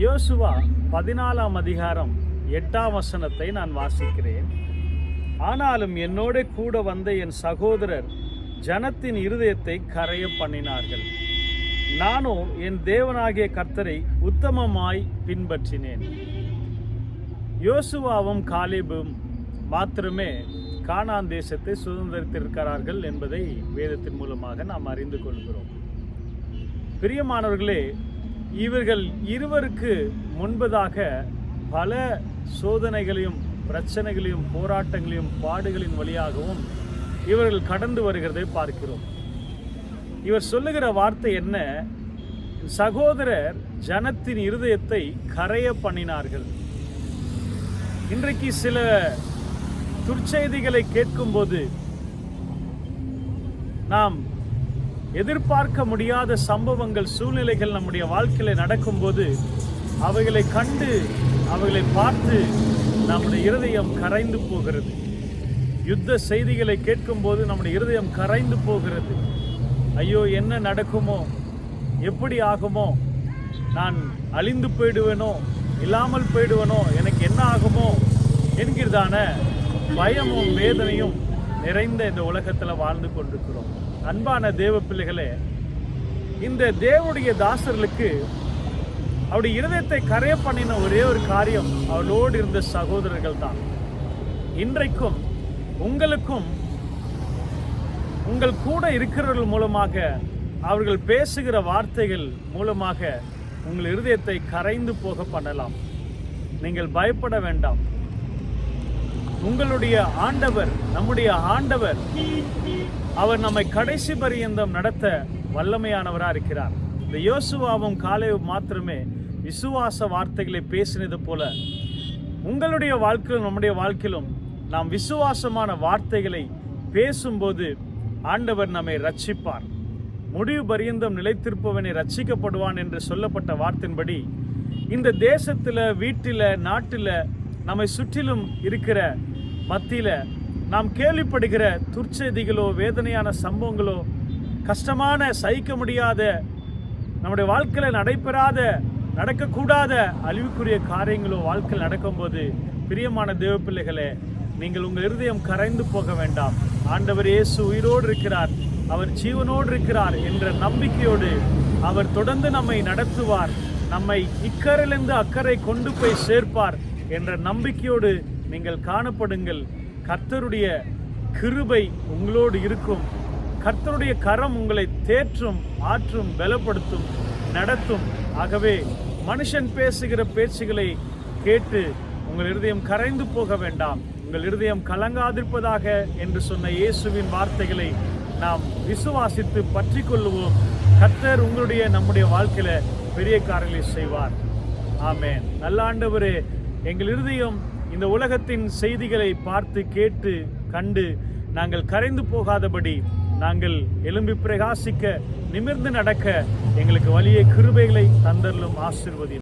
யோசுவா பதினாலாம் அதிகாரம் எட்டாம் வசனத்தை நான் வாசிக்கிறேன். ஆனாலும் என்னோட கூட வந்த என் சகோதரர் ஜனத்தின் இருதயத்தை கரைய பண்ணினார்கள். நானோ என் தேவனாகிய கர்த்தரை உத்தமமாய் பின்பற்றினேன். யோசுவாவும் காலேபும் மாத்திரமே கானான் தேசத்தை சுதந்திரித்திருக்கிறார்கள் என்பதை வேதத்தின் மூலமாக நாம் அறிந்து கொள்கிறோம். பிரியமானவர்களே இவர்கள் இருவருக்கு முன்பதாக பல சோதனைகளையும் பிரச்சனைகளையும் போராட்டங்களையும் பாடுகளின் வழியாகவும் இவர்கள் கடந்து வருகிறதை பார்க்கிறோம். இவர் சொல்லுகிற வார்த்தை என்ன? சகோதரர் ஜனத்தின் இருதயத்தை கரைய பண்ணினார்கள். இன்றைக்கு சில துர்ச்செய்திகளை கேட்கும்போது நாம் எதிர்பார்க்க முடியாத சம்பவங்கள் சூழ்நிலைகள் நம்முடைய வாழ்க்கையில் நடக்கும்போது அவைகளை கண்டு அவைகளை பார்த்து நம்முடைய இருதயம் கரைந்து போகிறது. யுத்த செய்திகளை கேட்கும்போது நம்முடைய இருதயம் கரைந்து போகிறது. ஐயோ என்ன நடக்குமோ எப்படி ஆகுமோ நான் அழிந்து போயிடுவேனோ இல்லாமல் போயிடுவேனோ எனக்கு என்ன ஆகுமோ என்கிறதான பயமும் வேதனையும் நிறைந்த இந்த உலகத்தில் வாழ்ந்து கொண்டிருக்கிறோம். அன்பான தேவ பிள்ளைகளே இந்த தேவனுடைய தாசர்களுக்கு அவருடைய இருதயத்தை கரைய பண்ணின ஒரே ஒரு காரியம் அவளோடு இருந்த சகோதரர்கள் தான் இன்றைக்கும் உங்களுக்கும் உங்கள் கூட இருக்கிறவர்கள் மூலமாக அவர்கள் பேசுகிற வார்த்தைகள் மூலமாக உங்கள் இருதயத்தை கரைந்து போக பண்ணலாம். நீங்கள் பயப்பட வேண்டாம். உங்களுடைய ஆண்டவர் நம்முடைய ஆண்டவர் அவர் நம்மை கடைசி பரியந்தம் நடத்த வல்லமையானவராக இருக்கிறார். இந்த யோசுவாவும் காலை மாத்திரமே விசுவாச வார்த்தைகளை பேசினது போல உங்களுடைய வாழ்க்கையிலும் நம்முடைய வாழ்க்கையிலும் நாம் விசுவாசமான வார்த்தைகளை பேசும்போது ஆண்டவர் நம்மை ரட்சிப்பார். முடிவு பரியந்தம் நிலைத்திருப்பவனை ரட்சிக்கப்படுவான் என்று சொல்லப்பட்ட வார்த்தையின்படி இந்த தேசத்தில் வீட்டில் நாட்டில் நம்மை சுற்றிலும் இருக்கிற மத்தியில் நாம் கேள்விப்படுகிற துர்ச்செய்திகளோ வேதனையான சம்பவங்களோ கஷ்டமான சகிக்க முடியாத நம்முடைய வாழ்க்கையில் நடைபெறாத நடக்கக்கூடாத அழிவுக்குரிய காரியங்களோ வாழ்க்கையில் நடக்கும்போது பிரியமான தேவ பிள்ளைகளே நீங்கள் உங்கள் இருதயம் கரைந்து போக வேண்டாம். ஆண்டவர் இயேசு உயிரோடு இருக்கிறார். அவர் ஜீவனோடு இருக்கிறார் என்ற நம்பிக்கையோடு அவர் தொடர்ந்து நம்மை நடத்துவார். நம்மை இக்கரையிலிருந்து அக்கறை கொண்டு போய் சேர்ப்பார் என்ற நம்பிக்கையோடு நீங்கள் காணப்படுங்கள். கர்த்தருடைய கிருபை உங்களோடு இருக்கும். கர்த்தருடைய கரம் உங்களை தேற்றும் ஆற்றும் பலப்படுத்தும் நடத்தும். ஆகவே மனுஷன் பேசுகிற பேச்சுகளை கேட்டு உங்கள் இருதயம் கரைந்து போக வேண்டாம். உங்கள் இருதயம் கலங்காதிருப்பதாக என்று சொன்ன இயேசுவின் வார்த்தைகளை நாம் விசுவாசித்து பற்றி கொள்ளுவோம். கர்த்தர் உங்களுடைய நம்முடைய வாழ்க்கையில பெரிய காரியங்களை செய்வார். ஆமே நல்ல ஆண்டவரே எங்கள் இருதயம் இந்த உலகத்தின் செய்திகளை பார்த்து கேட்டு கண்டு நாங்கள் கரைந்து போகாதபடி நாங்கள் எலும்பி பிரகாசிக்க நிமிர்ந்து நடக்க எங்களுக்கு வலிய கிருபைகளை தந்தரலும் ஆசிர்வதி